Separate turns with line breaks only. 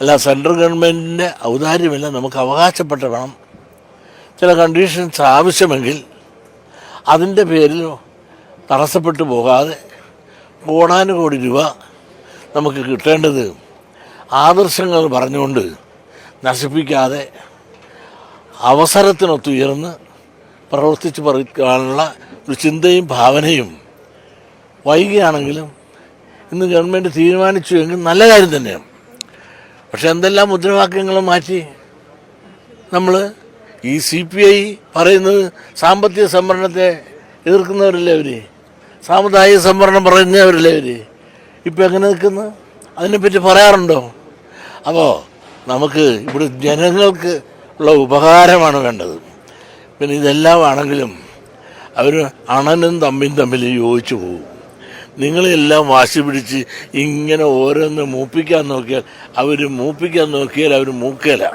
അല്ല സെൻട്രൽ ഗവൺമെന്റിന്റെ ഔദാര്യമല്ല നമുക്ക് അവകാശപ്പെട്ട് വേണം. ചില കണ്ടീഷൻസ് ആവശ്യമെങ്കിൽ അതിന്റെ പേരിൽ തടസ്സപ്പെട്ടു പോകാതെ കോടാനുകോടി രൂപ നമുക്ക് കിട്ടേണ്ടത് ആദർശങ്ങൾ പറഞ്ഞുകൊണ്ട് നശിപ്പിക്കാതെ അവസരത്തിനൊത്തുയർന്ന് പ്രവർത്തിച്ച് പറയാനുള്ള ഒരു ചിന്തയും ഭാവനയും വൈകിയാണെങ്കിലും ഇന്ന് ഗവൺമെന്റ് തീരുമാനിച്ചു എങ്കിൽ നല്ല കാര്യം തന്നെയാണ്. പക്ഷെ എന്തെല്ലാം മുദ്രാവാക്യങ്ങൾ മാറ്റി നമ്മൾ ഈ സി പി ഐ പറയുന്നത് സാമ്പത്തിക സംവരണത്തെ എതിർക്കുന്നവരല്ലേ അവർ സാമുദായിക സംവരണം പറയുന്നവരല്ലേ അവർ ഇപ്പം എങ്ങനെ നിൽക്കുന്നു? അതിനെപ്പറ്റി പറയാറുണ്ടോ? അപ്പോൾ നമുക്ക് ഇവിടെ ജനങ്ങൾക്ക് ഉള്ള ഉപകാരമാണ് വേണ്ടത്. പിന്നെ ഇതെല്ലാം ആണെങ്കിലും അവർ അണനും തമ്മിയും തമ്മിൽ യോജിച്ചു പോകും. നിങ്ങളെല്ലാം വാശി പിടിച്ച് ഇങ്ങനെ ഓരോന്ന് മൂപ്പിക്കാൻ നോക്കിയാൽ അവർ മൂപ്പിക്കാൻ നോക്കിയാൽ അവർ മൂക്കേല.